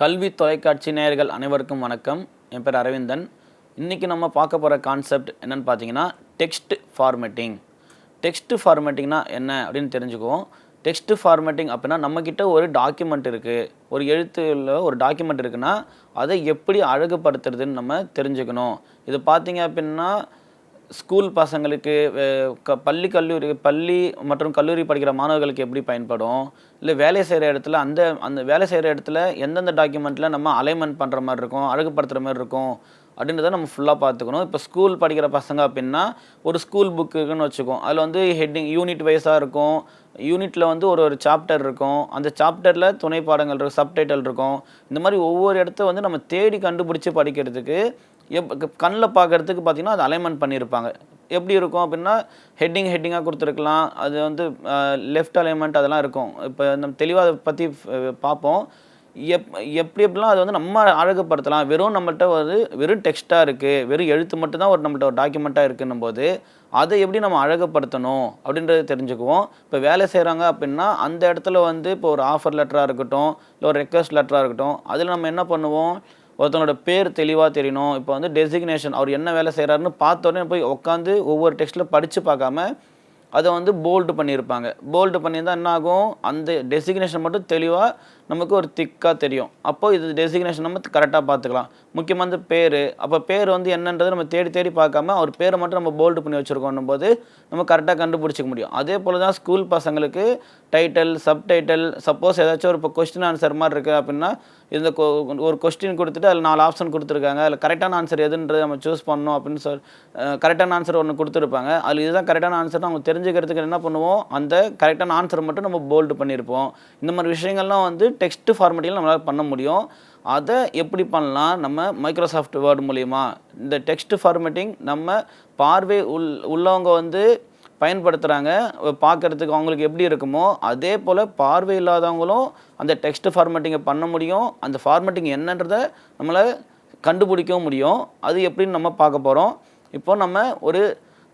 கல்வி தொலைக்காட்சி நேயர்கள் அனைவருக்கும் வணக்கம். என் பேர் அரவிந்தன். இன்றைக்கி நம்ம பார்க்க போகிற கான்செப்ட் என்னன்னு பார்த்தீங்கன்னா டெக்ஸ்ட் ஃபார்மேட்டிங் டெக்ஸ்ட் ஃபார்மேட்டிங்னா என்ன அப்படின்னு தெரிஞ்சுக்குவோம். டெக்ஸ்ட் ஃபார்மேட்டிங் அப்படின்னா நம்மக்கிட்ட ஒரு டாக்குமெண்ட் இருக்குது ஒரு எழுத்துல ஒரு டாக்குமெண்ட் இருக்குன்னா அதை எப்படி அழகுபடுத்துறதுன்னு நம்ம தெரிஞ்சுக்கணும். இது பார்த்தீங்க அப்படின்னா ஸ்கூல் பசங்களுக்கு க பள்ளி கல்லூரி பள்ளி மற்றும் கல்லூரி படிக்கிற மாணவர்களுக்கு எப்படி பயன்படும்? இல்லை வேலை செய்கிற இடத்துல அந்த அந்த வேலை செய்கிற இடத்துல எந்தெந்த டாக்குமெண்ட்டில் நம்ம அலைன்மெண்ட் பண்ணுற மாதிரி இருக்கும் அழகுபடுத்துகிற மாதிரி இருக்கும் அப்படின்றத நம்ம ஃபுல்லாக பார்த்துக்கணும். இப்போ ஸ்கூல் படிக்கிற பசங்க அப்படின்னா ஒரு ஸ்கூல் புக்கு இருக்குன்னு வச்சுக்கோம் அதில் வந்து ஹெட்டிங் யூனிட் வைஸாக இருக்கும். யூனிட்டில் வந்து ஒரு ஒரு சாப்டர் இருக்கும். அந்த சாப்டரில் துணை பாடங்கள் இருக்கும் சப்டைட்டில் இருக்கும். இந்த மாதிரி ஒவ்வொரு இடத்த வந்து நம்ம தேடி கண்டுபிடிச்சி படிக்கிறதுக்கு எப் கண்ணில் பார்க்கறதுக்கு பார்த்தீங்கன்னா அது அலைன்மெண்ட் பண்ணியிருப்பாங்க. எப்படி இருக்கும் அப்படின்னா ஹெட்டிங் ஹெட்டிங்காக கொடுத்துருக்கலாம். அது வந்து லெஃப்ட் அலைன்மெண்ட் அதெல்லாம் இருக்கும். இப்போ நம்ம தெளிவாக அதை பற்றி பார்ப்போம். எப் எப்படி எப்படிலாம் அது வந்து நம்ம அழகுப்படுத்தலாம் வெறும் நம்மள்ட்ட ஒரு வெறும் டெக்ஸ்ட்டாக இருக்குது வெறும் எழுத்து மட்டும்தான் ஒரு நம்மள்ட்ட ஒரு டாக்குமெண்ட்டாக இருக்குன்னும் போது அதை எப்படி நம்ம அழகுப்படுத்தணும் அப்படின்றத தெரிஞ்சுக்குவோம். இப்போ வேலை செய்கிறாங்க அப்படின்னா அந்த இடத்துல வந்து இப்போ ஒரு ஆஃபர் லெட்டராக இருக்கட்டும் இல்லை ஒரு ரெக்வஸ்ட் லெட்டராக இருக்கட்டும் அதில் நம்ம என்ன பண்ணுவோம்? ஒருத்தவங்களோட பேர் தெளிவாக தெரியணும். இப்போ வந்து டெசிக்னேஷன் அவர் என்ன வேலை செய்கிறாருன்னு பார்த்த உடனே போய் உட்காந்து ஒவ்வொரு டெக்ஸ்ட்டில் படித்து பார்க்காம அதை வந்து போல்டு பண்ணியிருப்பாங்க. போல்டு பண்ணியிருந்தால் என்ன ஆகும் அந்த டெசிக்னேஷன் மட்டும் தெளிவாக நமக்கு ஒரு திக்காக தெரியும். அப்போ இது டெசிக்னேஷன் நம்ம கரெக்டாக பார்த்துக்கலாம். முக்கியமாக வந்து பேர். அப்போ பேர் வந்து என்னன்றது நம்ம தேடி தேடி பார்க்காம அவர் பேரை மட்டும் நம்ம போல்டு பண்ணி வச்சுருக்கோம் போது நம்ம கரெக்டாக கண்டுபிடிச்சிக்க முடியும். அதே போல் தான் ஸ்கூல் பசங்களுக்கு டைட்டில் சப்டைட்டில் சப்போஸ் ஏதாச்சும் ஒரு இப்போ கொஸ்டின் ஆன்சர் மாதிரி இருக்குது அப்படின்னா இந்த கொ- ஒரு கொஸ்டின் கொடுத்துட்டு அதில் நாலு ஆப்ஷன் கொடுத்துருக்காங்க. அதில் கரெக்டான ஆன்சர் எதுன்றது நம்ம சூஸ் பண்ணணும் அப்படின்னு சொல் கரெக்டான ஆன்சர் ஒன்று கொடுத்துருப்பாங்க. அதில் இதுதான் கரெக்டான ஆன்சர் அவங்க தெரிஞ்சுக்கிறதுக்கு என்ன பண்ணுவோம்? அந்த கரெக்டான ஆன்சர் மட்டும் நம்ம போல்டு பண்ணியிருப்போம். இந்த மாதிரி விஷயங்கள்லாம் வந்து டெக்ஸ்ட் ஃபார்மேட்டில் நம்மளால் பண்ண முடியும். அதை எப்படி பண்ணலாம்? நம்ம மைக்ரோசாஃப்ட் வேர்டு மூலிமா இந்த டெக்ஸ்ட் ஃபார்மேட்டிங் நம்ம பார்வை உள் உள்ளவங்க வந்து பயன்படுத்துகிறாங்க பார்க்குறதுக்கு அவங்களுக்கு எப்படி இருக்குமோ அதே போல் பார்வை இல்லாதவங்களும் அந்த டெக்ஸ்ட் ஃபார்மேட்டிங்கை பண்ண முடியும். அந்த ஃபார்மேட்டிங் என்னன்றதை நம்மளை கண்டுபிடிக்கவும் முடியும். அது எப்படின்னு நம்ம பார்க்க போகிறோம் இப்போ நம்ம ஒரு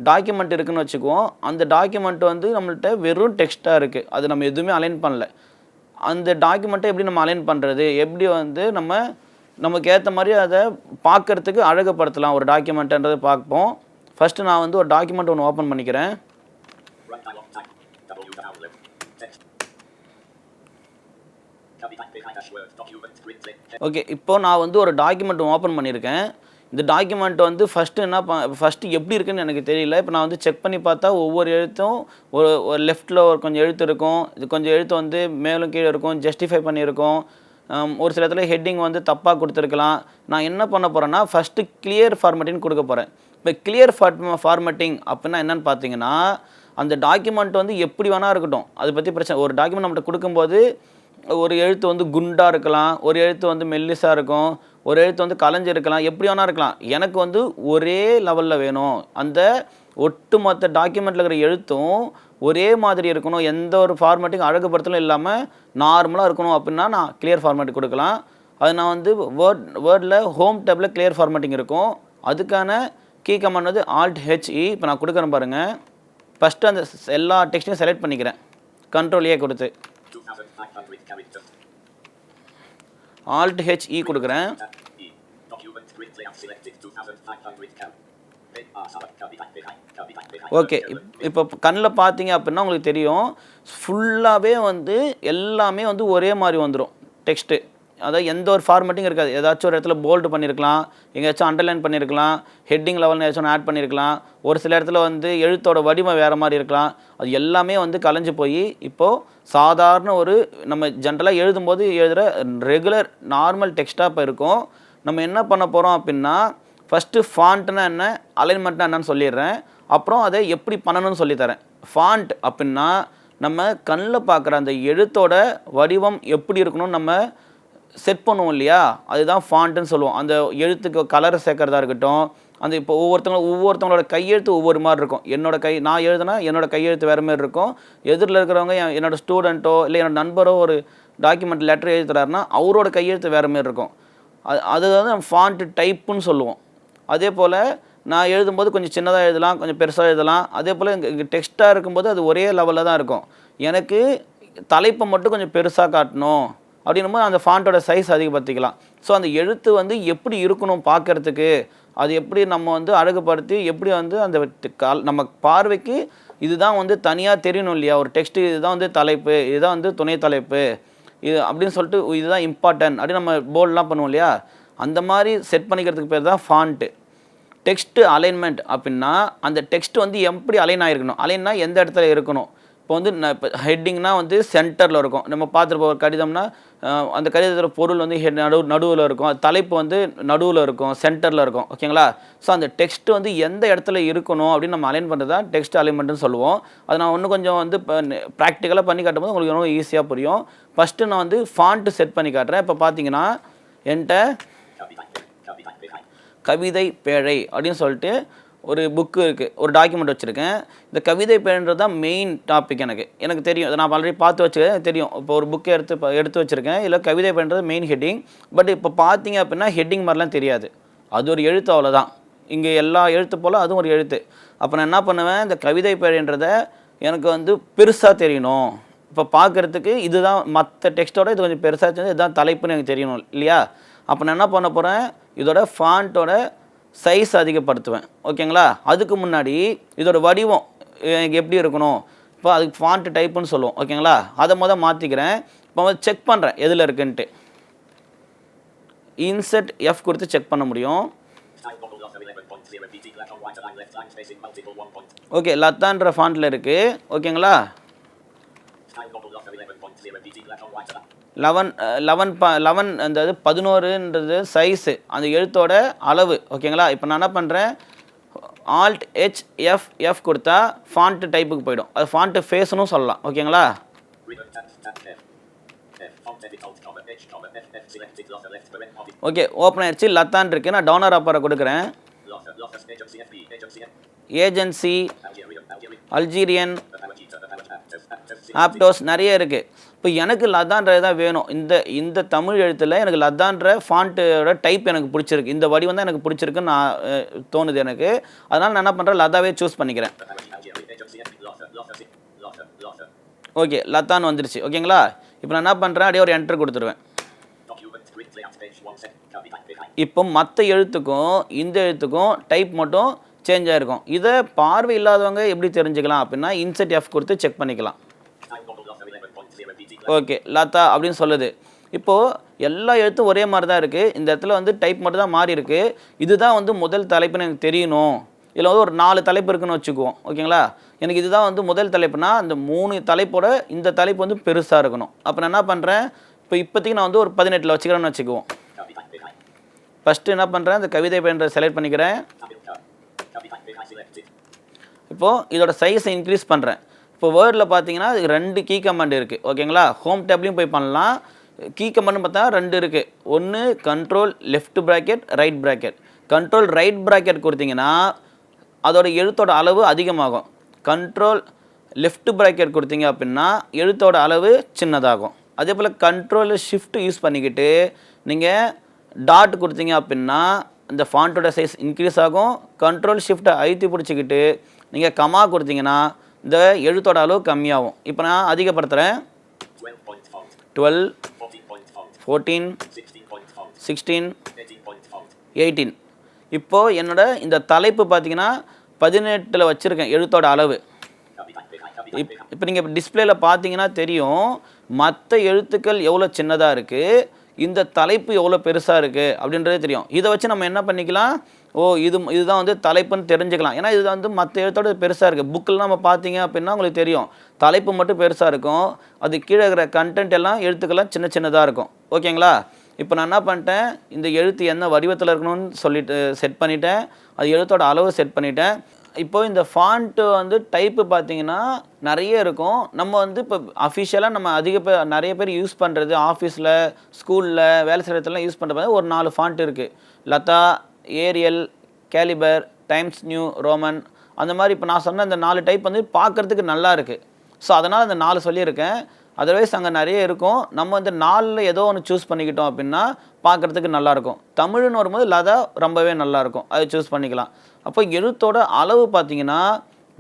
டாக்குமெண்ட் இருக்குதுன்னு வச்சுக்குவோம். அந்த டாக்குமெண்ட் வந்து நம்மள்கிட்ட வெறும் டெக்ஸ்ட்டாக இருக்குது அது நம்ம எதுவுமே அலைன் பண்ணல. அந்த டாக்குமெண்ட்டை எப்படி நம்ம அலைன் பண்ணுறது எப்படி வந்து நம்ம நமக்கு ஏற்ற மாதிரி அதை பார்க்கறதுக்கு அழகுப்படுத்தலாம் ஒரு டாக்குமெண்ட்ன்றதை பார்ப்போம். ஃபஸ்ட்டு நான் வந்து ஒரு டாக்குமெண்ட் ஒன்று ஓப்பன் பண்ணிக்கிறேன். ஓகே இப்போ நான் வந்து ஒரு டாக்குமெண்ட் ஓப்பன் பண்ணியிருக்கேன். இந்த டாக்குமெண்ட் வந்து ஃபஸ்ட்டு என்ன ப ஃபஸ்ட்டு எப்படி இருக்குன்னு எனக்கு தெரியல. இப்போ நான் வந்து செக் பண்ணி பார்த்தா ஒவ்வொரு எழுத்தும் ஒரு ஒரு லெஃப்ட்டில் ஒரு கொஞ்சம் எழுத்து இருக்கும். இது கொஞ்சம் எழுத்து வந்து மேலும் கீழே இருக்கும் ஜஸ்டிஃபை பண்ணியிருக்கும். ஒரு சில இடத்துல ஹெட்டிங் வந்து தப்பாக கொடுத்துருக்கலாம். நான் என்ன பண்ண போகிறேன்னா ஃபஸ்ட்டு கிளியர் ஃபார்மேட்டிங் கொடுக்க போகிறேன் இப்போ கிளியர் ஃபார்மேட்டிங் அப்படின்னா என்னென்னு பார்த்தீங்கன்னா அந்த டாக்குமெண்ட் வந்து எப்படி வேணா இருக்கட்டும். அதை பற்றி பிரச்சனை ஒரு டாக்குமெண்ட் நம்மகிட்ட கொடுக்கும்போது ஒரு எழுத்து வந்து குண்டாக இருக்கலாம் ஒரு எழுத்து வந்து மெல்லிஸாக இருக்கும். ஒரு எழுத்து வந்து கலைஞ்சு இருக்கலாம் எப்படி வேணால் இருக்கலாம். எனக்கு வந்து ஒரே லெவலில் வேணும். அந்த ஒட்டுமொத்த டாக்குமெண்ட்டில் இருக்கிற எழுத்தும் ஒரே மாதிரி இருக்கணும். எந்த ஒரு ஃபார்மேட்டையும் அழகுபடுத்தலும் இல்லாமல் நார்மலாக இருக்கணும் அப்படின்னா நான் கிளியர் ஃபார்மேட் கொடுக்கலாம். அது நான் வந்து வேர்ட் வேர்டில் ஹோம் டேப்பில் கிளியர் ஃபார்மேட்டிங் இருக்கும். அதுக்கான கீ கமாண்ட் வந்து ஆல்ட் ஹெச்இ இப்போ நான் கொடுக்குறேன் பாருங்கள் ஃபஸ்ட்டு அந்த எல்லா டெக்ஸ்ட்டையும் செலக்ட் பண்ணிக்கிறேன். கண்ட்ரோல் ஏ கொடுத்து. ஆல்ட் ஹெச் இ கொடுக்குறேன் ஓகே இப்போ கண்ணில் பார்த்தீங்க அப்படின்னா உங்களுக்கு தெரியும் ஃபுல்லாகவே வந்து எல்லாமே வந்து ஒரே மாதிரி வந்துடும் டெக்ஸ்ட்டு அதாவது எந்த ஒரு ஃபார்மேட்டிங் இருக்காது. ஏதாச்சும் ஒரு இடத்துல போல்டு பண்ணியிருக்கலாம் எங்கேயாச்சும் அண்டர்லைன் பண்ணியிருக்கலாம் ஹெட்டிங் லெவலில் ஏதாச்சும் ஆட் பண்ணியிருக்கலாம் ஒரு சில இடத்துல வந்து எழுத்தோட வடிவம் வேறு மாதிரி இருக்கலாம். அது எல்லாமே வந்து கலைஞ்சு போய் இப்போது சாதாரண ஒரு நம்ம ஜென்ரலாக எழுதும்போது எழுதுகிற ரெகுலர் நார்மல் டெக்ஸ்ட்டாக இப்போ இருக்கும். நம்ம என்ன பண்ண போகிறோம் அப்படின்னா ஃபஸ்ட்டு ஃபாண்ட்னா என்ன அலைன்மெண்ட்னா என்னன்னு சொல்லிடுறேன். அப்புறம் அதை எப்படி பண்ணணும்னு சொல்லித்தரேன் ஃபாண்ட் அப்படின்னா நம்ம கண்ணில் பார்க்குற அந்த எழுத்தோட வடிவம் எப்படி இருக்கணும்னு நம்ம செட் பண்ணுவோம் இல்லையா? அதுதான் ஃபாண்ட்டுன்னு சொல்லுவோம். அந்த எழுத்துக்கு கலரை சேர்க்குறதா இருக்கட்டும் அந்த இப்போ ஒவ்வொருத்தவங்க ஒவ்வொருத்தவங்களோட கையெழுத்து ஒவ்வொரு மாதிரி இருக்கும். என்னோட கை நான் எழுதுனா என்னோட கையெழுத்து வேறு மாதிரி இருக்கும். எதிரில் இருக்கிறவங்க என் என்னோட ஸ்டூடெண்ட்டோ இல்லை என்னோட நண்பரோ ஒரு டாக்குமெண்ட் லெட்டர் எழுதுறாருன்னா அவரோட கையெழுத்து வேறு மாதிரி இருக்கும். அது அது வந்து ஃபாண்ட்டு டைப்புன்னு சொல்லுவோம். அதே போல் நான் எழுதும்போது கொஞ்சம் சின்னதாக எழுதலாம் கொஞ்சம் பெருசாக எழுதலாம். அதே போல் இங்கே டெக்ஸ்ட்டாக இருக்கும்போது அது ஒரே லெவலில் தான் இருக்கும். எனக்கு தலைப்பை மட்டும் கொஞ்சம் பெருசாக காட்டணும். அப்படின்னும் போது அந்த ஃபாண்ட்டோட சைஸ் அதிகப்படுத்திக்கலாம். ஸோ அந்த எழுத்து வந்து எப்படி இருக்கணும் பார்க்கறதுக்கு அது எப்படி நம்ம வந்து அழகுபடுத்தி எப்படி வந்து அந்த கால் நம்ம பார்வைக்கு இதுதான் வந்து தனியாக தெரியணும் இல்லையா? ஒரு டெக்ஸ்ட்டு இதுதான் வந்து தலைப்பு இதுதான் வந்து துணை தலைப்பு இது அப்படின்னு சொல்லிட்டு இதுதான் இம்பார்ட்டன்ட் அப்படின்னு நம்ம போல்டெலாம் பண்ணுவோம் இல்லையா? அந்த மாதிரி செட் பண்ணிக்கிறதுக்கு பேர் தான் ஃபாண்ட்டு டெக்ஸ்ட்டு அலைன்மெண்ட் அப்படின்னா அந்த டெக்ஸ்ட் வந்து எப்படி அலைன் ஆகிருக்கணும் அலைன்னா எந்த இடத்துல இருக்கணும்? இப்போ வந்து நான் இப்போ ஹெட்டிங்னா வந்து சென்டரில் இருக்கும். நம்ம பார்த்துருப்போம் ஒரு கடிதம்னா அந்த கடிதத்தோட பொருள் வந்து ஹெட் நடு நடுவில் இருக்கும். தலைப்பு வந்து நடுவில் இருக்கும் சென்டரில் இருக்கும். ஓகேங்களா ஸோ அந்த டெக்ஸ்ட் வந்து எந்த இடத்துல இருக்கணும் அப்படின்னு நம்ம அலைன் பண்ணுறது தான் டெக்ஸ்ட் அலைன்மெண்ட்னு சொல்லுவோம். அதை நான் இன்னும் கொஞ்சம் வந்து இப்போ ப்ராக்டிக்கலாக பண்ணி காட்டும்போது உங்களுக்கு ரொம்ப ஈஸியாக புரியும். ஃபஸ்ட்டு நான் வந்து ஃபாண்ட்டு செட் பண்ணி காட்டுறேன். இப்போ பார்த்தீங்கன்னா என்கிட்ட கவிதை பேழை அப்படின்னு சொல்லிட்டு ஒரு புக்கு இருக்குது ஒரு டாக்குமெண்ட் வச்சுருக்கேன். இந்த கவிதை பேழைன்றது தான் மெயின் டாபிக் எனக்கு. எனக்கு தெரியும். இதை நான் ஆல்ரெடி பார்த்து வச்சுருக்கேன். தெரியும். இப்போ ஒரு புக்கை எடுத்து எடுத்து வச்சுருக்கேன். இல்லை கவிதை பேன்றது மெயின் ஹெட்டிங் பட் இப்போ பார்த்தீங்க அப்படின்னா ஹெட்டிங் மாதிரிலாம் தெரியாது. அது ஒரு எழுத்து அவ்வளோதான் இங்கே எல்லா எழுத்து போல் அதுவும் ஒரு எழுத்து. அப்போ நான் என்ன பண்ணுவேன்? இந்த கவிதை பேழைன்றத எனக்கு வந்து பெருசாக தெரியணும். இப்போ பார்க்குறதுக்கு இதுதான் மற்ற டெக்ஸ்ட்டோட இது கொஞ்சம் பெருசாக தெரிஞ்சு இதுதான் தலைப்புன்னு எனக்கு தெரியணும் இல்லையா? அப்போ நான் என்ன பண்ண போகிறேன் இதோட ஃபாண்ட்டோட சைஸ் அதிகப்படுத்துவேன். ஓகேங்களா? அதுக்கு முன்னாடி இதோட வடிவம் எனக்கு எப்படி இருக்கணும்? இப்போ அதுக்கு ஃபாண்ட் டைப்புன்னு சொல்லுவோம். ஓகேங்களா? அதை மொதல் மாற்றிக்கிறேன் இப்போ வந்து செக் பண்ணுறேன் எதில் இருக்குன்ட்டு. இன்செட் எஃப் கொடுத்து செக் பண்ண முடியும். ஓகே லத்தான்ற ஃபாண்ட்டில் இருக்குது ஓகேங்களா? லெவன் லெவன் ப லெவன் அந்த இது பதினோருன்றது சைஸு அந்த எழுத்தோட அளவு ஓகேங்களா இப்போ நான் என்ன பண்ணுறேன் ஆல்ட் ஹெச் எஃப் எஃப் கொடுத்தா ஃபாண்ட்டு டைப்புக்கு போயிடும் அது ஃபாண்ட்டு ஃபேஸ்னும் சொல்லலாம் ஓகேங்களா ஓகே ஓப்பன் ஆயிடுச்சு லத்தான் இருக்கு நான் டவுனர் ஆப்பரை கொடுக்குறேன் ஏஜென்சி அல்ஜீரியன் ஆப்டோஸ் நிறைய இருக்குது இப்போ எனக்கு லதான்றது தான் வேணும். இந்த இந்த தமிழ் எழுத்தில் எனக்கு லதான்ற ஃபாண்ட்டோட டைப் எனக்கு பிடிச்சிருக்கு. இந்த வடிவம் தான் எனக்கு பிடிச்சிருக்குன்னு நான் தோணுது எனக்கு. அதனால் நான் என்ன பண்ணுறேன் லதாவே சூஸ் பண்ணிக்கிறேன். ஓகே லத்தான் வந்துருச்சு. ஓகேங்களா? இப்போ நான் என்ன பண்ணுறேன் அப்படியே ஒரு என்ட்ரு கொடுத்துருவேன். இப்போ மற்ற எழுத்துக்கும் இந்த எழுத்துக்கும் டைப் மட்டும் சேஞ்ச் ஆகிருக்கும் இதை பார்வை இல்லாதவங்க எப்படி தெரிஞ்சுக்கலாம் அப்படின்னா இன்செட் எஃப் கொடுத்து செக் பண்ணிக்கலாம். ஓகே லதா அப்படின்னு சொல்லுது. இப்போது எல்லா எழுத்தும் ஒரே மாதிரி தான் இருக்குது இந்த இடத்துல வந்து டைப் மட்டும் தான் மாறி இருக்கு. இதுதான் வந்து முதல் தலைப்புன்னு எனக்கு தெரியணும். இதில் வந்து ஒரு நாலு தலைப்பு இருக்குன்னு வச்சுக்குவோம். ஓகேங்களா? எனக்கு இதுதான் வந்து முதல் தலைப்புனா அந்த மூணு தலைப்போட இந்த தலைப்பு வந்து பெருசாக இருக்கணும். அப்போ நான் என்ன பண்ணுறேன் இப்போ இப்போதைக்கு நான் வந்து ஒரு பதினெட்டில் வச்சுக்கிறேன்னு வச்சுக்குவோம். ஃபஸ்ட்டு என்ன பண்ணுறேன் இந்த கவிதை பெயரை செலக்ட் பண்ணிக்கிறேன். இப்போது இதோட சைஸை இன்க்ரீஸ் பண்ணுறேன் இப்போ வேர்டில் பார்த்தீங்கன்னா அது ரெண்டு கீ கமாண்ட் இருக்குது ஓகேங்களா ஹோம் டேப்லையும் போய் பண்ணலாம். கீ கமாண்ட் பார்த்தா ரெண்டு இருக்குது ஒன்று control left bracket right bracket control right bracket கொடுத்தீங்கன்னா அதோட எழுத்தோட அளவு அதிகமாகும். கண்ட்ரோல் லெஃப்ட் ப்ராக்கெட் கொடுத்தீங்க அப்படின்னா எழுத்தோட அளவு சின்னதாகும். அதே போல் கண்ட்ரோல் ஷிஃப்ட் யூஸ் பண்ணிக்கிட்டு நீங்கள் டாட் கொடுத்தீங்க அப்படின்னா இந்த ஃபாண்ட்டோட சைஸ் இன்க்ரீஸ் ஆகும். கண்ட்ரோல் ஷிஃப்ட்டை அழுத்தி பிடிச்சிக்கிட்டு நீங்கள் கமா கொடுத்தீங்கன்னா இந்த எழுத்தோட அளவு கம்மியாகும். இப்போ நான் அதிகப்படுத்துகிறேன் டுவெல் ஃபோர்டீன் சிக்ஸ்டீன் எயிட்டீன் இப்போது என்னோட இந்த தலைப்பு பார்த்தீங்கன்னா பதினெட்டில் வச்சுருக்கேன் எழுத்தோட அளவு. இப் இப்போ நீங்கள் டிஸ்பிளேயில் பார்த்தீங்கன்னா தெரியும் மற்ற எழுத்துக்கள் எவ்வளோ சின்னதாக இருக்குது இந்த தலைப்பு எவ்வளோ பெருசாக இருக்குது அப்படின்றதே தெரியும். இதை வச்சு நம்ம என்ன பண்ணிக்கலாம் ஓ இது இதுதான் வந்து தலைப்புன்னு தெரிஞ்சுக்கலாம். ஏன்னா இது வந்து மற்ற எழுத்தோட பெருசாக இருக்குது புக்கில் நம்ம பார்த்தீங்க அப்படின்னா உங்களுக்கு தெரியும். தலைப்பு மட்டும் பெருசாக இருக்கும். அது கீழே இருக்கிற கண்டென்ட் எல்லாம் எழுத்துக்கெல்லாம் சின்ன சின்னதாக இருக்கும். ஓகேங்களா இப்போ நான் என்ன பண்ணிட்டேன்? இந்த எழுத்து என்ன வடிவத்தில் இருக்கணும்னு சொல்லிட்டு செட் பண்ணிட்டேன். அது எழுத்தோட அளவு செட் பண்ணிட்டேன். இப்போது இந்த ஃபாண்ட்டு வந்து டைப்பு பார்த்தீங்கன்னா நிறைய இருக்கும். நம்ம வந்து இப்போ அஃபிஷியலாக நம்ம அதிக பேர் நிறைய பேர் யூஸ் பண்ணுறது ஆஃபீஸில் ஸ்கூலில் வேலை செய்கிற இடத்துலலாம் யூஸ் பண்ணுறது ஒரு நாலு ஃபாண்ட் இருக்குது Latha Arial Calibri Times New Roman அந்த மாதிரி இப்போ நான் சொன்ன இந்த நாலு டைப் வந்து பார்க்குறதுக்கு நல்லா இருக்குது ஸோ அதனால் அந்த நாலு சொல்லியிருக்கேன். அதர்வைஸ் அங்கே நிறைய இருக்கும். நம்ம இந்த நாலில் ஏதோ ஒன்று சூஸ் பண்ணிக்கிட்டோம் அப்படின்னா பார்க்குறதுக்கு நல்லாயிருக்கும் தமிழ்னு வரும்போது லதா ரொம்பவே நல்லாயிருக்கும் அதை சூஸ் பண்ணிக்கலாம். அப்போ எழுத்தோட அளவு பார்த்தீங்கன்னா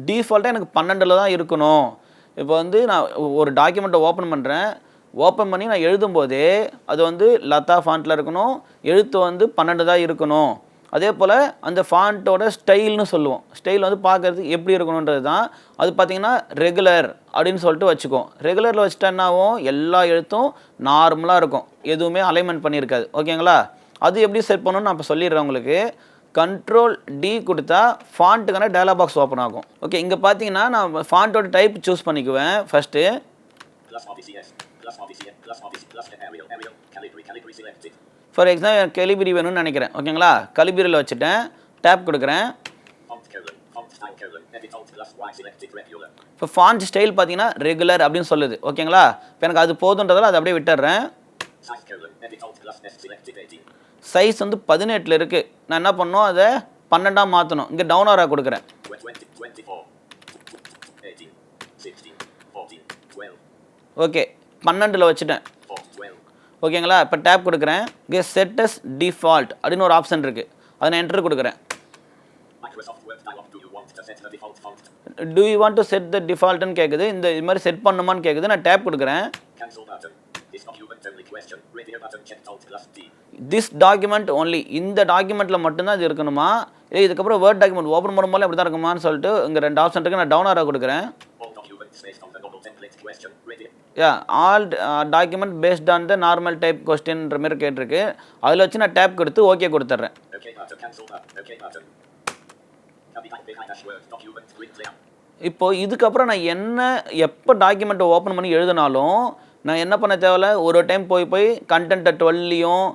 டீஃபால்ட்டாக எனக்கு பன்னெண்டில் தான் இருக்கணும். இப்போ வந்து நான் ஒரு டாக்குமெண்ட்டை ஓப்பன் பண்ணுறேன் ஓப்பன் பண்ணி நான் எழுதும்போதே அது வந்து லதா ஃபாண்ட்டில் இருக்கணும். எழுத்து வந்து பன்னெண்டு தான் இருக்கணும். அதே போல் அந்த ஃபாண்ட்டோட ஸ்டைல்னு சொல்லுவோம். ஸ்டைல் வந்து பார்க்கறதுக்கு எப்படி இருக்கணுன்றது தான். அது பார்த்தீங்கன்னா ரெகுலர் அப்படின்னு சொல்லிட்டு வச்சுக்கோம் ரெகுலரில் வச்சுட்டா என்ன ஆகும் எல்லா எழுத்தும் நார்மலாக இருக்கும். எதுவுமே அலைன்மெண்ட் பண்ணியிருக்காது. ஓகேங்களா அது எப்படி செட் பண்ணணும்னு நான் இப்போ சொல்லிடுறேன் உங்களுக்கு. கண்ட்ரோல் டி கொடுத்தா ஃபாண்ட்டுக்கான டயலாக் பாக்ஸ் ஓப்பன் ஆகும். ஓகே இங்கே பார்த்தீங்கன்னா நான் ஃபாண்ட்டோட டைப் சூஸ் பண்ணிக்குவேன். ஃபஸ்ட்டு ஃபார் எக்ஸாம்பிள் எனக்கு கலிபிரி வேணும்னு நினைக்கிறேன். ஓகேங்களா? கலிபிரியில் வச்சுட்டேன். டேப் கொடுக்குறேன். இப்போ ஃபாண்ட் ஸ்டைல் பார்த்தீங்கன்னா ரெகுலர் அப்படின்னு சொல்லுது. ஓகேங்களா? இப்போ எனக்கு அது போதுன்றதால அதை அப்படியே விட்டுடுறேன். சைஸ் வந்து பதினெட்டில் இருக்குது நான் என்ன பண்ணணும்? அதை பன்னெண்டாக மாற்றணும் இங்கே டவுன் ஆராக கொடுக்குறேன். ஓகே பன்னெண்டில் வச்சுட்டேன். ஓகேங்களா? இப்போ டேப் கொடுக்குறேன். இங்கே செட்டஸ் டிஃபால்ட் அப்படின்னு ஒரு ஆப்ஷன் இருக்குது அதை நான் என்டர் கொடுக்குறேன். Do you want to set the டிஃபால்ட்னு கேட்குது இந்த இது மாதிரி செட் பண்ணுமான்னு கேட்குது நான் டேப் கொடுக்குறேன். திஸ் டாக்குமெண்ட் ஓன்லி இந்த டாக்குமெண்ட்டில் மட்டும்தான் இது இருக்கணுமா? இல்லை இதுக்கப்புறம் வேர்ட் டாக்குமெண்ட் ஓப்பன் பண்ணும்போது அப்படி தான் இருக்குமான்னு சொல்லிட்டு இங்கே ரெண்டு ஆப்ஷன் இருக்குது நான் டவுன் ஆராக கொடுக்குறேன். Yeah all document based on the normal type கொஸ்டின்ற மாதிரி கேட்டிருக்கு. அதில் வச்சு நான் டேப் கொடுத்து ஓகே கொடுத்துட்றேன். இப்போது இதுக்கப்புறம் நான் என்ன எப்போ டாக்குமெண்ட்டை ஓப்பன் பண்ணி எழுதினாலும் நான் என்ன பண்ண தேவையில்ல? ஒரு டைம் போய் போய் கண்டென்ட்டை டுவெல்லையும்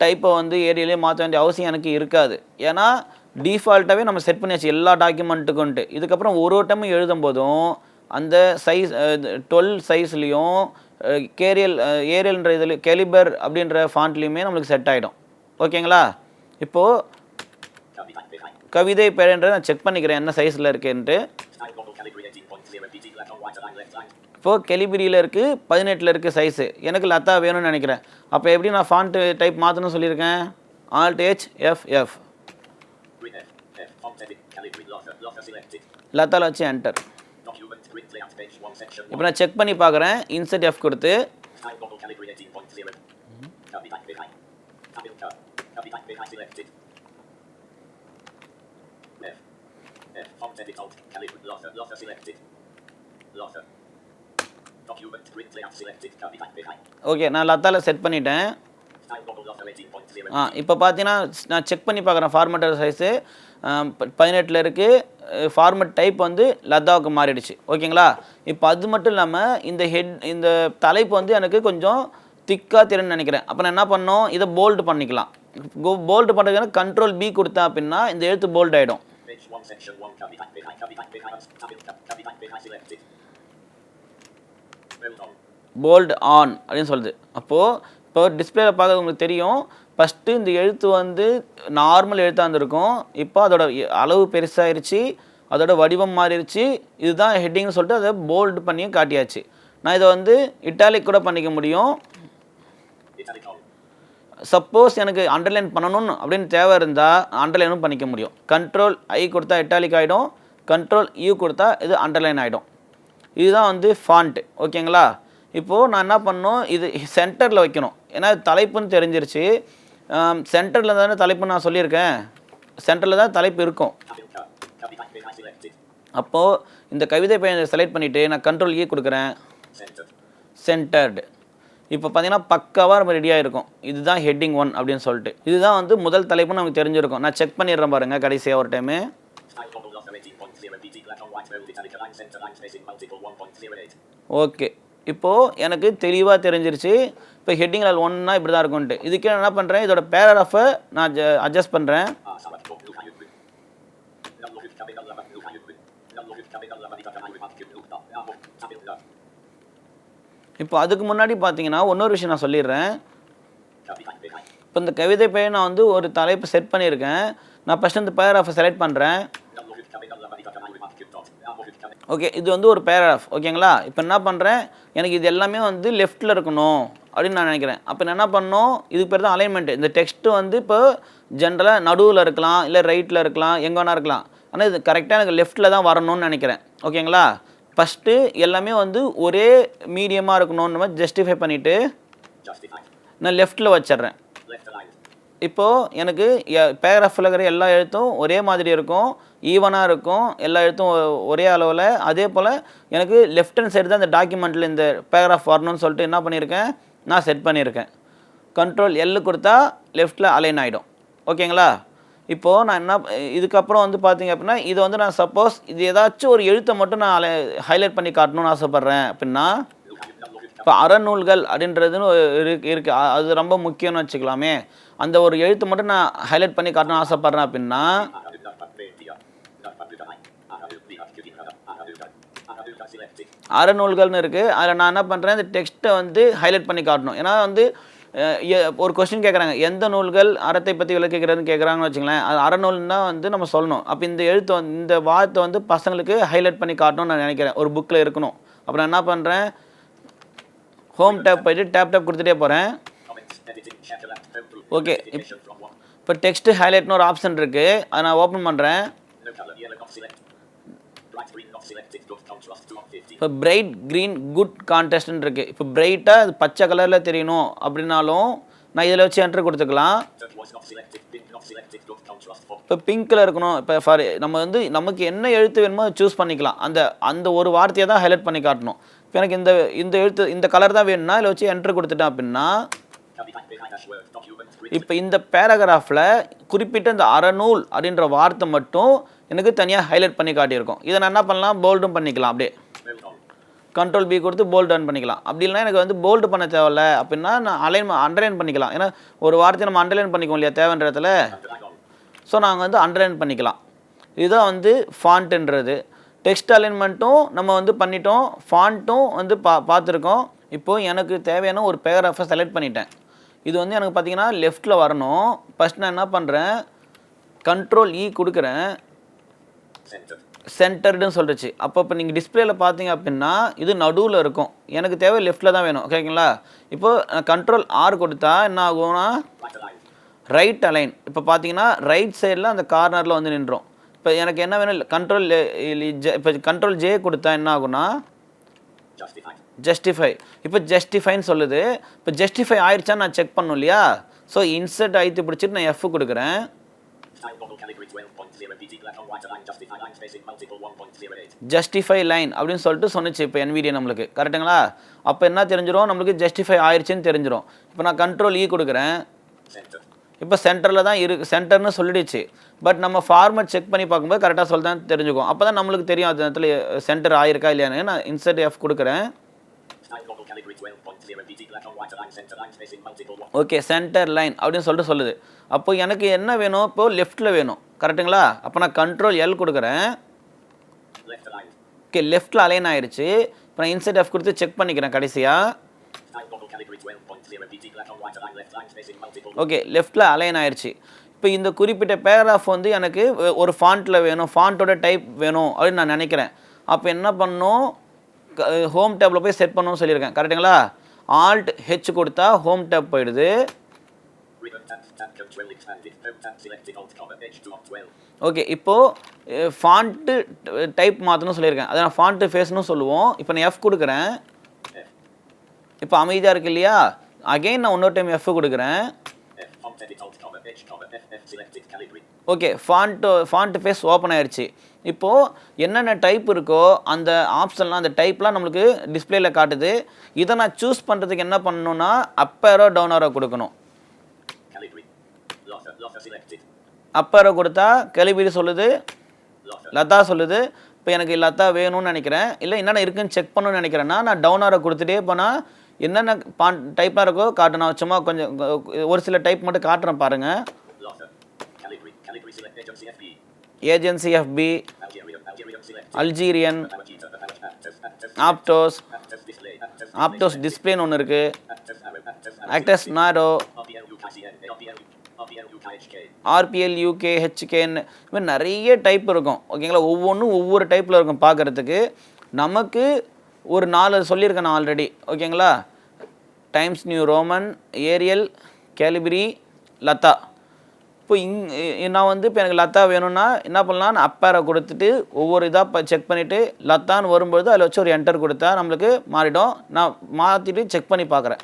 டைப்பை வந்து ஏரியாலையும் மாற்ற வேண்டிய அவசியம் எனக்கு இருக்காது. ஏன்னா டிஃபால்ட்டாகவே நம்ம செட் பண்ணியாச்சு எல்லா டாக்குமெண்ட்டுக்குன்ட்டு இதுக்கப்புறம் ஒரு ஒரு டைமும் எழுதும் போதும் அந்த சைஸ் டுவெல் சைஸ்லேயும் கேரியல் ஏரியல்ன்ற இதில் கெலிபர் அப்படின்ற ஃபாண்ட்லேயுமே நம்மளுக்கு செட் ஆகிடும் ஓகேங்களா? இப்போது கவிதை பேருன்றதை நான் செக் பண்ணிக்கிறேன் என்ன சைஸில் இருக்குன்ட்டு. இப்போது கெலிபிரியில் இருக்குது பதினெட்டில் இருக்குது சைஸு எனக்கு லத்தா வேணும்னு நினைக்கிறேன். அப்போ எப்படி நான் ஃபாண்ட்டு டைப் மாற்றணும்னு சொல்லியிருக்கேன்? ஆல்ட் ஹெச் எஃப் எஃப் லத்தாவில் வச்சு என்டர் இப்போ நான் செக் பண்ணி பார்க்குறேன் இன்செட் எஃப் கொடுத்து ஓகே நான் லத்தால செட் பண்ணிட்டேன் ஆ இப்போ பார்த்தீங்கன்னா நான் செக் பண்ணி பார்க்குறேன் ஃபார்மேட்டர் சைஸு பதினெட்டில் இருக்குது ஃபார்மட் டைப் வந்து லதாவுக்கு மாறிடுச்சு. ஓகேங்களா? இப்போ அது மட்டும் இல்லாமல் இந்த ஹெட் இந்த தலைப்பு வந்து எனக்கு கொஞ்சம் திக்காக தெரியும்னு நினைக்கிறேன். அப்போ நான் என்ன பண்ணோம் இதை போல்டு பண்ணிக்கலாம். போல்டு பண்ணுறதுக்கு கண்ட்ரோல் பி கொடுத்தேன் அப்படின்னா இந்த எழுத்து போல்ட் ஆகிடும் போல்டு ஆன் அப்படின்னு சொல்லுது. அப்போது இப்போ டிஸ்பிளேல பார்க்க உங்களுக்கு தெரியும். ஃபஸ்ட்டு இந்த எழுத்து வந்து நார்மல் எழுத்தாக இருந்திருக்கும். இப்போ அதோட அளவு பெருசாயிருச்சு அதோட வடிவம் மாறிடுச்சு இதுதான் ஹெட்டிங்னு சொல்லிட்டு அதை போல்டு பண்ணியும் காட்டியாச்சு. நான் இதை வந்து இட்டாலிக் கூட பண்ணிக்க முடியும். சப்போஸ் எனக்கு அண்டர்லைன் பண்ணணும்னு அப்படின்னு தேவை இருந்தால் அண்டர்லைனும் பண்ணிக்க முடியும். கண்ட்ரோல் ஐ கொடுத்தா இட்டாலிக் ஆகிடும் கண்ட்ரோல் யூ கொடுத்தா இது அண்டர்லைன் ஆகிடும் இதுதான் வந்து ஃபாண்ட்டு ஓகேங்களா இப்போது நான் என்ன பண்ணணும் இது சென்டரில் வைக்கணும். ஏன்னா தலைப்புன்னு தெரிஞ்சிருச்சு. சென்டரில் தானே தலைப்பு நான் சொல்லியிருக்கேன். சென்டரில் தான் தலைப்பு இருக்கும். அப்போது இந்த கவிதை பையனை செலக்ட் பண்ணிவிட்டு நான் கண்ட்ரோல் ஈ e கொடுக்குறேன். சென்டர்டு இப்போ பார்த்தீங்கன்னா பக்காவாக நம்ம ரெடியாக இருக்கும் இதுதான் ஹெட்டிங் ஒன் அப்படின்னு சொல்லிட்டு. இதுதான் வந்து முதல் தலைப்புன்னு நமக்கு தெரிஞ்சிருக்கும். நான் செக் பண்ணிடுறேன் பாருங்கள் கடைசியாக ஒரு டைமு ஓகே இப்போது எனக்கு தெளிவாக தெரிஞ்சிருச்சு. இப்போ ஹெட்டிங் லெவல் ஒன்னா இப்படி தான் இருக்கும்ன்ட்டு. இதுக்கே என்ன பண்ணுறேன் இதோட பேராகிராஃபை நான் அட்ஜஸ்ட் பண்ணுறேன் இப்போ அதுக்கு முன்னாடி பார்த்தீங்கன்னா இன்னொரு விஷயம் நான் சொல்லிடுறேன். இப்போ இந்த கவிதை பெயர் நான் வந்து ஒரு தலைப்பு செட் பண்ணியிருக்கேன். நான் ஃபஸ்ட்டு இந்த பேராகிராஃபை செலக்ட் பண்ணுறேன் ஓகே இது வந்து ஒரு பேராகிராஃப் ஓகேங்களா இப்போ என்ன பண்ணுறேன் எனக்கு இது எல்லாமே வந்து லெஃப்ட்டில் இருக்கணும். அப்படின்னு நான் நினைக்கிறேன். அப்போ என்ன பண்ணணும் இதுக்கு பேர் தான் அலைன்மெண்ட் இந்த டெக்ஸ்ட்டு வந்து இப்போ ஜென்ரலாக நடுவில் இருக்கலாம் இல்லை ரைட்டில் இருக்கலாம் எங்கே வேணா இருக்கலாம். ஆனால் இது கரெக்டாக எனக்கு லெஃப்ட்டில் தான் வரணும்னு நினைக்கிறேன். ஓகேங்களா ஃபஸ்ட்டு எல்லாமே வந்து ஒரே மீடியமாக இருக்கணும்னு மாதிரி ஜஸ்டிஃபை பண்ணிவிட்டு. நான் லெஃப்ட்டில் வச்சிடுறேன். இப்போது எனக்கு பேராகிராஃபில் இருக்கிற எல்லா எழுத்தும் ஒரே மாதிரி இருக்கும் ஈவனாக இருக்கும் எல்லா எழுத்தும் ஒரே அளவில். அதே போல் எனக்கு லெஃப்ட் ஹேண்ட் சைடு தான் இந்த டாக்குமெண்ட்டில் இந்த பேராகிராஃப் வரணும்னு சொல்லிட்டு என்ன பண்ணியிருக்கேன்? நான் செட் பண்ணியிருக்கேன். கண்ட்ரோல் எல் கொடுத்தா லெஃப்ட்டில் அலைன் ஆகிடும் ஓகேங்களா? இப்போது நான் என்ன இதுக்கப்புறம் வந்து பார்த்தீங்க அப்படின்னா இது வந்து நான் சப்போஸ் இது ஏதாச்சும் ஒரு எழுத்தை மட்டும் நான் அலை ஹைலைட் பண்ணி காட்டணும்னு ஆசைப்பட்றேன் அப்படின்னா இப்போ அறநூல்கள் அப்படின்றதுன்னு இருக்கு. அது ரொம்ப முக்கியம்னு வச்சுக்கலாமே. அந்த ஒரு எழுத்து மட்டும் நான் ஹைலைட் பண்ணி காட்டணும்னு ஆசைப்பட்றேன் அப்படின்னா அறநூல்கள்னு இருக்குது அதில் நான் என்ன பண்ணுறேன் இந்த டெக்ஸ்ட்டை வந்து ஹைலைட் பண்ணி காட்டணும். ஏன்னா வந்து ஒரு கொஸ்டின் கேட்குறாங்க எந்த நூல்கள் அறத்தை பற்றி விளக்குகிறதுன்னு கேட்குறாங்கன்னு வச்சுங்களேன் அது அறநூல்னு தான் வந்து நம்ம சொல்லணும். அப்போ இந்த எழுத்து வந்து இந்த வார்த்தை வந்து பசங்களுக்கு ஹைலைட் பண்ணி காட்டணும்னு நான் நினைக்கிறேன். ஒரு புக்கில் இருக்கணும். அப்புறம் என்ன பண்ணுறேன் ஹோம் டேப் போயிட்டு டேப் டேப் கொடுத்துட்டே போகிறேன் ஓகே இப்போ டெக்ஸ்ட்டு ஹைலைட்னு ஒரு ஆப்ஷன் இருக்குது அதை நான் ஓப்பன் பண்ணுறேன் இப்போ பிரைட் க்ரீன் குட் கான்டெஸ்ட்னு இருக்குது இப்போ பிரைட்டாக அது பச்சை கலரில் தெரியணும் அப்படின்னாலும் நான் இதில் வச்சு என்ட்ரு கொடுத்துக்கலாம். இப்போ பிங்க்கில் இருக்கணும். இப்போ ஃபார் நம்ம வந்து நமக்கு என்ன எழுத்து வேணுமோ அதை சூஸ் பண்ணிக்கலாம். அந்த அந்த ஒரு வார்த்தையை தான் ஹைலைட் பண்ணி காட்டணும். இப்போ எனக்கு இந்த இந்த எழுத்து இந்த கலர் தான் வேணும்னா இதில் வச்சு என்ட்ரு கொடுத்துட்டேன் அப்படின்னா இப்போ இந்த பேராகிராஃபில் குறிப்பிட்ட இந்த அறநூல் அப்படின்ற வார்த்தை மட்டும் எனக்கு தனியாக ஹைலைட் பண்ணி காட்டியிருக்கோம். இதை நான் என்ன பண்ணலாம்? போல்டும் பண்ணிக்கலாம் அப்படியே. கண்ட்ரோல் பி கொடுத்து போல்டு ஆன் பண்ணிக்கலாம். அப்படி இல்லைனா எனக்கு வந்து போல்டு பண்ண தேவையில்ல அப்படின்னா நான் அலைன் அண்டர்லைன் பண்ணிக்கலாம். ஏன்னா ஒரு வார்த்தையை நம்ம அண்டர்லைன் பண்ணிக்கோம் இல்லையா தேவைன்ற இடத்துல? ஸோ நாங்கள் வந்து அண்டர்லைன் பண்ணிக்கலாம். இதுதான் வந்து ஃபாண்ட்டுன்றது டெக்ஸ்ட் அலைன்மெண்ட்டும் நம்ம வந்து பண்ணிட்டோம். ஃபாண்ட்டும் வந்து பா பார்த்துருக்கோம். இப்போது எனக்கு தேவையான ஒரு பேராகிராஃபை செலக்ட் பண்ணிட்டேன். இது வந்து எனக்கு பார்த்தீங்கன்னா லெஃப்ட்டில் வரணும். ஃபஸ்ட் நான் என்ன பண்ணுறேன் கண்ட்ரோல் இ கொடுக்குறேன். சென்டர்டுன்னு சொல்லிடுச்சு. அப்போ இப்போ நீங்கள் டிஸ்பிளேல பார்த்தீங்க அப்படின்னா இது நடுவில் இருக்கும். எனக்கு தேவை லெஃப்ட்டில் தான் வேணும். ஓகேங்களா இப்போ கண்ட்ரோல் ஆர் கொடுத்தா என்ன ஆகும்னா ரைட் அலைன் இப்போ பார்த்தீங்கன்னா ரைட் சைடில் அந்த கார்னரில் வந்து நின்றோம். இப்போ எனக்கு என்ன வேணும்? கண்ட்ரோல் இப்போ கண்ட்ரோல் ஜே கொடுத்தா என்ன ஆகும்னா ஜஸ்டிஃபை இப்போ ஜஸ்டிஃபைன்னு சொல்லுது. இப்போ ஜஸ்டிஃபை ஆயிடுச்சான்னு நான் செக் பண்ணும் இல்லையா? ஸோ இன்சர்ட் ஆயிட்டு பிடிச்சிட்டு நான் எஃப் கொடுக்குறேன். ஜஸ்டிஃபை லைன் அப்படின்னு சொல்லிட்டு சொன்னிச்சு இப்போ NVDA நம்மளுக்கு. கரெக்ட்டுங்களா? அப்போ என்ன தெரிஞ்சிடும் நம்மளுக்கு ஜஸ்டிஃபை ஆயிடுச்சுன்னு தெரிஞ்சிடும் இப்போ நான் கண்ட்ரோல் இ e கொடுக்குறேன். இப்போ சென்டரில் தான் இருக்கு சென்டர்னு சொல்லிடுச்சு. பட் நம்ம ஃபார்மட் செக் பண்ணி பார்க்கும்போது கரெக்டாக சொல்லி தான் தெரிஞ்சுக்கும். அப்போ தான் நம்மளுக்கு தெரியும் அது இடத்துல சென்டர் ஆயிருக்கா இல்லையான்னு. நான் இன்சர்ட் எஃப் கொடுக்குறேன். ஓகே சென்டர் லைன் அப்படின்னு சொல்லிட்டு சொல்லுது. அப்போ எனக்கு என்ன வேணும்? இப்போ லெஃப்ட்டில் வேணும். கரெக்ட்டுங்களா அப்போ நான் கண்ட்ரோல் எல் கொடுக்குறேன். ஓகே லெஃப்ட்டில் அலைன் ஆயிடுச்சு இப்போ நான் இன்சைட் எஃப் கொடுத்து செக் பண்ணிக்கிறேன் கடைசியாக ஓகே லெஃப்ட்டில் அலைன் ஆயிடுச்சு இப்போ இந்த குறிப்பிட்ட பேராகிராஃப் வந்து எனக்கு ஒரு ஃபாண்ட்டில் வேணும். ஃபாண்ட்டோட டைப் வேணும் அப்படின்னு நான் நினைக்கிறேன். அப்போ என்ன பண்ணணும்? ஹோம் டேப்பில் போய் செட் பண்ணணும்னு சொல்லியிருக்கேன். கரெக்ட்டுங்களா ஆல்ட் ஹெச் கொடுத்தா ஹோம் டேப் போயிடுது. ஓகே இப்போது ஃபாண்ட்டு டைப் மாற்றணும் சொல்லியிருக்கேன். அதை நான் ஃபாண்ட்டு ஃபேஸ்னு சொல்லுவோம். இப்போ நான் எஃப் கொடுக்குறேன். இப்போ அமைதியாக இருக்கு இல்லையா? அகைன் நான் இன்னொரு டைம் எஃப் கொடுக்குறேன். Okay font font face open ஆயிடுச்சு இப்போது என்னென்ன டைப் இருக்கோ அந்த ஆப்ஷன்லாம் அந்த டைப்லாம் நம்மளுக்கு டிஸ்பிளேயில் காட்டுது. இதை நான் சூஸ் பண்ணுறதுக்கு என்ன பண்ணணும்னா அப்பேரோ டவுனரோ கொடுக்கணும். அப்பேரோ கொடுத்தா கேள்வி சொல்லுது. லதா சொல்லுது. இப்போ எனக்கு லதா வேணும்னு நினைக்கிறேன். இல்லை என்னென்ன இருக்குன்னு செக் பண்ணணும்னு நினைக்கிறேன்னா நான் டவுனாரை கொடுத்துட்டே போனால் என்னென்ன பான் டைப்லாம் இருக்கோ காட்டு. நான் சும்மா கொஞ்சம் ஒரு சில டைப் மட்டும் காட்டுறேன் பாருங்கள் agency FB Algerian Aptos Aptos டிஸ்பிளேன்னு ஒன்று இருக்குது ஆக்டஸ் நாரோ ஆர்பிஎல் யூகே ஹெச்கேன்னு இது மாதிரி நிறைய டைப் இருக்கும். ஓகேங்களா ஒவ்வொன்றும் ஒவ்வொரு டைப்பில் இருக்கும் பார்க்குறதுக்கு நமக்கு ஒரு நாலு சொல்லியிருக்கேன் நான் ஆல்ரெடி ஓகேங்களா Times New Roman Arial Calibri Latha. இப்போ இங் நான் வந்து இப்போ எனக்கு லத்தா வேணும்னா என்ன பண்ணலாம்? நான் அப்பேரை கொடுத்துட்டு ஒவ்வொரு இதாக செக் பண்ணிவிட்டு லத்தான்னு வரும்பொழுது அதில் வச்சு ஒரு என்டர் கொடுத்தா நம்மளுக்கு மாறிடும். நான் மாற்றிட்டு செக் பண்ணி பார்க்குறேன்.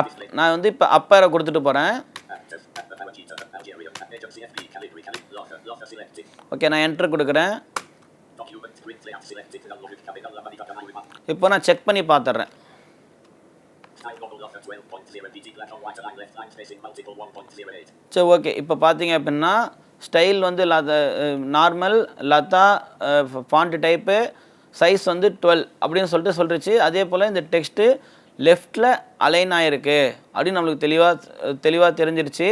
அப் நான் வந்து இப்போ அப்பேரை கொடுத்துட்டு போகிறேன் ஓகே நான் என்டர் கொடுக்குறேன். இப்போ நான் செக் பண்ணி பார்த்துட்றேன். சரி ஓகே இப்போ பார்த்தீங்க அப்படின்னா ஸ்டைல் வந்து normal Latha font type size வந்து டுவெல் அப்படின்னு சொல்லிட்டு சொல்லிருச்சு அதே போல் இந்த டெக்ஸ்ட்டு லெஃப்டில் அலைன் ஆகிருக்கு அப்படின்னு நம்மளுக்கு தெளிவாக தெளிவாக தெரிஞ்சிருச்சு.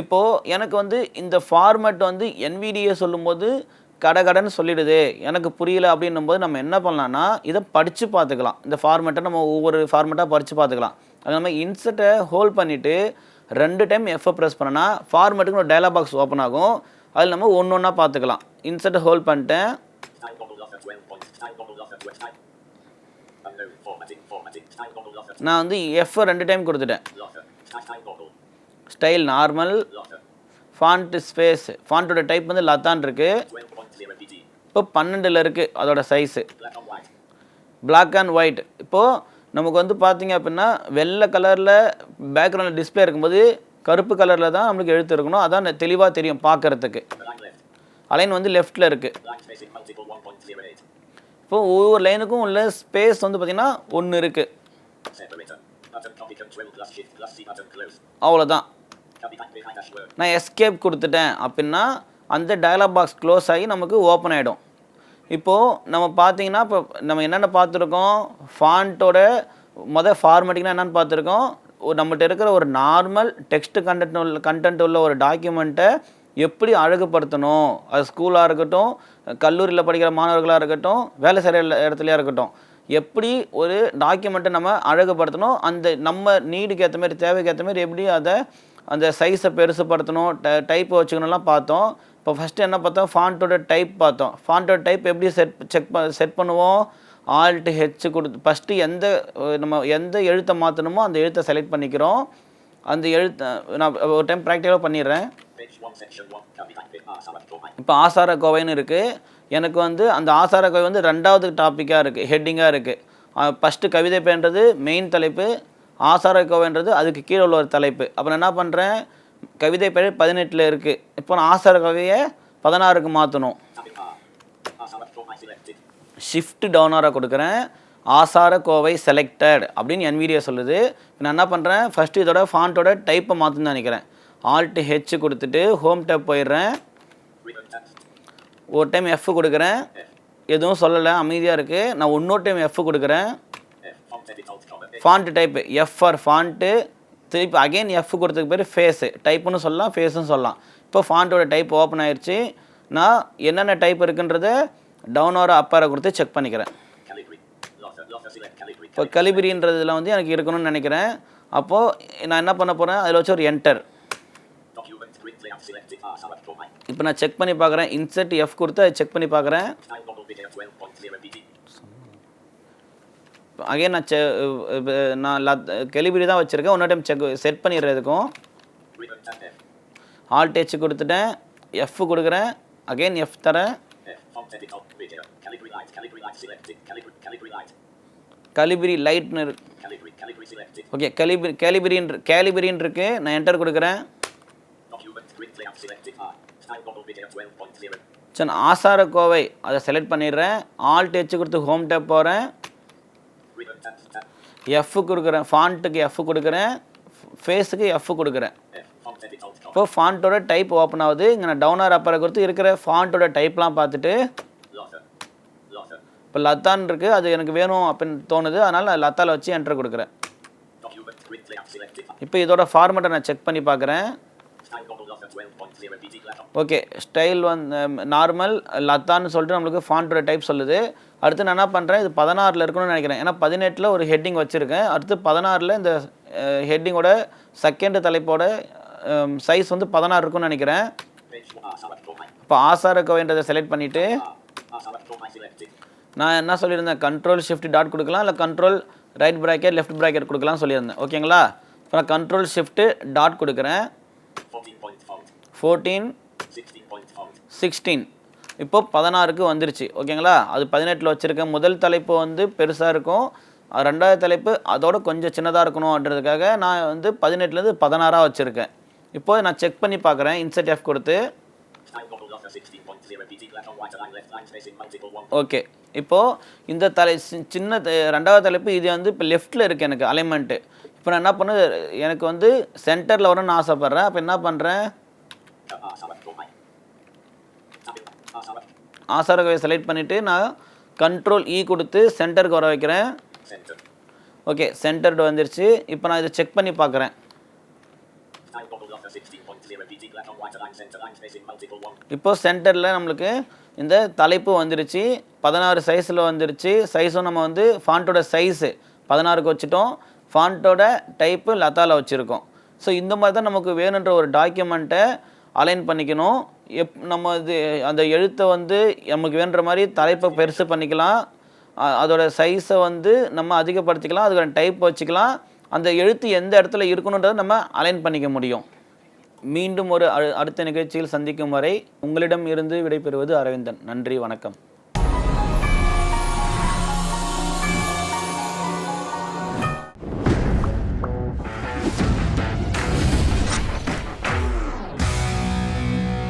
இப்போது எனக்கு வந்து இந்த ஃபார்மேட் வந்து என்விடியை சொல்லும்போது கடகடன்னு சொல்லிடுது. எனக்கு புரியல அப்படின்னும் போது நம்ம என்ன பண்ணலான்னா இதை படித்து பார்த்துக்கலாம். இந்த ஃபார்மேட்டை நம்ம ஒவ்வொரு ஃபார்மேட்டாக படித்து பார்த்துக்கலாம். அது நம்ம இன்சர்ட்டை ஹோல்ட் பண்ணிவிட்டு ரெண்டு டைம் எஃப்ஐ ப்ரெஸ் பண்ணனா ஃபார்மேட்டுக்கு ஒரு டயலாக் பாக்ஸ் ஓப்பன் ஆகும். அதில் நம்ம ஒன்று ஒன்றா பார்த்துக்கலாம். இன்சர்ட்டை ஹோல்ட் பண்ணிட்டேன். நான் வந்து எஃப்ஐ ரெண்டு டைம் கொடுத்துட்டேன். Style normal. ஃபாண்ட் ஸ்பேஸ் ஃபாண்ட்டோட டைப் வந்து லத்தான் இருக்குது இப்போ பன்னெண்டில் இருக்குது அதோட சைஸு பிளாக் அண்ட் ஒயிட் இப்போது நமக்கு வந்து பார்த்தீங்க அப்படின்னா வெள்ளை கலரில் பேக்ரவுண்டில் டிஸ்ப்ளே இருக்கும்போது கருப்பு கலரில் தான் நம்மளுக்கு எழுத்து இருக்கணும். அதான் தெளிவாக தெரியும் பார்க்கறதுக்கு அலைன் வந்து லெஃப்ட்டில் இருக்குது இப்போ ஒவ்வொரு லைனுக்கும் உள்ள ஸ்பேஸ் வந்து பார்த்திங்கன்னா ஒன்று இருக்குது அவ்வளோதான் நான் எஸ்கேப் கொடுத்துட்டேன் அப்படின்னா அந்த டயலாக் பாக்ஸ் க்ளோஸ் ஆகி நமக்கு ஓப்பன் ஆகிடும் இப்போது நம்ம பார்த்தீங்கன்னா இப்போ நம்ம என்னென்ன பார்த்துருக்கோம் ஃபாண்ட்டோட மொதல் ஃபார்மேட்டிங்னா என்னென்னு பார்த்துருக்கோம் ஒரு நம்மகிட்ட இருக்கிற ஒரு நார்மல் டெக்ஸ்ட் கண்டென்ட் உள்ள கண்டென்ட் உள்ள ஒரு டாக்குமெண்ட்டை எப்படி அழகுபடுத்தணும்? அது ஸ்கூலாக இருக்கட்டும் கல்லூரியில் படிக்கிற மாணவர்களாக இருக்கட்டும் வேலை செய்கிற இடத்துலையாக இருக்கட்டும். எப்படி ஒரு டாக்குமெண்ட்டை நம்ம அழகுபடுத்தணும்? அந்த நம்ம நீடுக்கு ஏற்ற மாதிரி தேவைக்கு ஏற்ற மாதிரி எப்படி அதை அந்த சைஸை பெருசுப்படுத்தணும் ட டைப் வச்சுக்கணும்லாம் பார்த்தோம். இப்போ ஃபஸ்ட்டு என்ன பார்த்தோம்? ஃபாண்ட்டோட டைப் பார்த்தோம். ஃபாண்ட்டோட டைப் எப்படி செட் செக் செட் பண்ணுவோம்? ஆல்ட்டு ஹெச் கொடுத்து ஃபஸ்ட்டு எந்த நம்ம எந்த எழுத்தை மாற்றணுமோ அந்த எழுத்தை செலக்ட் பண்ணிக்கிறோம். அந்த எழுத்தை நான் ஒரு டைம் ப்ராக்டிக்கலாக பண்ணிடுறேன். இப்போ ஆசார கோவைன்னு இருக்குது எனக்கு வந்து அந்த ஆசார கோவை வந்து ரெண்டாவது டாப்பிக்காக இருக்குது ஹெட்டிங்காக இருக்குது ஃபஸ்ட்டு கவிதை பேன்றது மெயின் தலைப்பு ஆசார கோவைன்றது அதுக்கு கீழே உள்ள ஒரு தலைப்பு. அப்புறம் என்ன பண்ணுறேன் கவிதை பெயர் பதினெட்டில் இருக்குது இப்போ நான் ஆசார கோவையை பதினாறுக்கு மாற்றணும் ஷிஃப்ட் டவுனாராக கொடுக்குறேன். ஆசார கோவை செலக்டட் அப்படின்னு NVDA சொல்லுது. நான் என்ன பண்ணுறேன் ஃபஸ்ட்டு இதோட ஃபாண்ட்டோட டைப்பை மாற்றணும்னு நினைக்கிறேன். ஆல்ட் ஹெச் கொடுத்துட்டு ஹோம் டேப் போயிடுறேன். ஒரு டைம் எஃப் கொடுக்குறேன். எதுவும் சொல்லலை அமைதியாக இருக்குது நான் இன்னொரு டைம் எஃப் கொடுக்குறேன். Font font type F R font திருப்பி அகைன் எஃப் கொடுத்ததுக்கு பேர் ஃபேஸு டைப்புன்னு சொல்லலாம் ஃபேஸுன்னு சொல்லலாம். இப்போ ஃபாண்ட்டோட டைப் ஓப்பன் ஆயிடுச்சு நான் என்னென்ன டைப் இருக்குன்றத டவுனோட அப்பாரை கொடுத்து செக் பண்ணிக்கிறேன். இப்போ கலிபிரின்றதுல வந்து எனக்கு இருக்கணும்னு நினைக்கிறேன். அப்போது நான் என்ன பண்ண போகிறேன் அதில் வச்சு ஒரு என்டர் இப்போ நான் செக் பண்ணி பார்க்குறேன். இன்செர்ட் எஃப் கொடுத்து அதை செக் பண்ணி பார்க்குறேன். அகைன் நான் செ நான் கெலிபரி தான் வச்சுருக்கேன் ஒன்றா டைம் செக் செட் பண்ணிடுறதுக்கும் ஆல் ஹெச் கொடுத்துட்டேன் எஃப் கொடுக்குறேன் அகைன் எஃப் தரேன் கலிபிரி லைட்னு இருக்கு ஓகே கலிபிரி கேலிபிரின் கேலிபிரின் இருக்கு நான் என்டர் கொடுக்குறேன் சரி ஆசார கோவை அதை செலக்ட் பண்ணிடுறேன் ஆல் ஹெச் கொடுத்து ஹோம் டேப் போகிறேன் எஃப் கொடுக்குறேன் ஃபாண்ட்டுக்கு எஃப் கொடுக்குறேன் ஃபேஸுக்கு எஃப் கொடுக்குறேன். இப்போ ஃபாண்ட்டோட டைப் ஓப்பன் ஆகுது. இங்கே நான் டவுனர் அப்பரை கொடுத்து இருக்கிற ஃபாண்ட்டோட டைப்லாம் பார்த்துட்டு இப்போ லத்தான் இருக்குது அது எனக்கு வேணும் அப்படின்னு தோணுது. அதனால் நான் லத்தாவில் வச்சு என்டர் கொடுக்குறேன். இப்போ இதோட ஃபார்மேட்டை நான் செக் பண்ணி பார்க்குறேன். ஓகே ஸ்டைல் வந்து நார்மல் லத்தான்னு சொல்லிட்டு நம்மளுக்கு ஃபாண்ட்டோட டைப் சொல்லுது. அடுத்து நான் என்ன பண்ணுறேன் இது பதினாறில் இருக்கணும்னு நினைக்கிறேன் ஏன்னா பதினெட்டில் ஒரு ஹெட்டிங் வச்சுருக்கேன் அடுத்து பதினாறில் இந்த ஹெட்டிங்கோட செகண்ட் தலைப்போட சைஸ் வந்து பதினாறு இருக்கும்னு நினைக்கிறேன் Page 1. Select for my. இப்போ ஆசார கோவைன்றதை செலக்ட் பண்ணிவிட்டு. நான் என்ன சொல்லியிருந்தேன் கண்ட்ரோல் ஷிஃப்ட் டாட் கொடுக்கலாம் இல்லை control right bracket left bracket கொடுக்கலாம்னு சொல்லியிருந்தேன் ஓகேங்களா இப்போ நான் கண்ட்ரோல் ஷிஃப்ட்டு டாட் கொடுக்குறேன் 48 ஃபோர்டீன் 16 point font. சிக்ஸ்டீன் இப்போ பதினாறுக்கு வந்துருச்சு ஓகேங்களா? அது பதினெட்டில் வச்சுருக்கேன் முதல் தலைப்பு வந்து பெருசாக இருக்கும். ரெண்டாவது தலைப்பு அதோட கொஞ்சம் சின்னதாக இருக்கணும்ன்றதுக்காக நான் வந்து பதினெட்டுலேருந்து பதினாறாக வச்சுருக்கேன். இப்போ நான் செக் பண்ணி பார்க்குறேன் இன்செட் எஃப் கொடுத்து. ஓகே இப்போது இந்த தலை சி- சின்ன ரெண்டாவது தலைப்பு இது வந்து இப்போ லெஃப்ட்டில் இருக்குது எனக்கு அலைன்மெண்ட்டு இப்போ நான் என்ன பண்ணு எனக்கு வந்து சென்டரில் வரணும்னு ஆசைப்பட்றேன். அப்போ என்ன பண்ணுறேன் ஆசாரகவை செலக்ட் பண்ணிவிட்டு நான் கண்ட்ரோல் இ கொடுத்து சென்டருக்கு வர வைக்கிறேன். ஓகே சென்டர்டு வந்துருச்சு. இப்போ நான் இதை செக் பண்ணி பார்க்குறேன். Style bubble locker 16.0 PT left on right align center line spacing multiple one. இப்போ சென்டரில் நம்மளுக்கு இந்த தலைப்பு வந்துருச்சு. பதினாறு சைஸில் வந்துருச்சு. சைஸும் நம்ம வந்து ஃபாண்ட்டோட சைஸு பதினாறுக்கு வச்சுட்டோம். ஃபாண்ட்டோட டைப்பு லதாவில் வச்சுருக்கோம். ஸோ இந்த மாதிரி தான் நமக்கு வேணுன்ற ஒரு டாக்குமெண்ட்டை அலைன் பண்ணிக்கணும். எப் நம்ம இது அந்த எழுத்தை வந்து நமக்கு வேணுன்ற மாதிரி தலைப்பை பெருசு பண்ணிக்கலாம். அதோட சைஸை வந்து நம்ம அதிகப்படுத்திக்கலாம். அதுக்கான டைப் வச்சுக்கலாம். அந்த எழுத்து எந்த இடத்துல இருக்கணுன்றதை நம்ம அலைன் பண்ணிக்க முடியும். மீண்டும் ஒரு அடுத்த நிகழ்ச்சியில் சந்திக்கும் வரை உங்களிடம் இருந்து விடைபெறுவது அரவிந்தன். நன்றி வணக்கம்.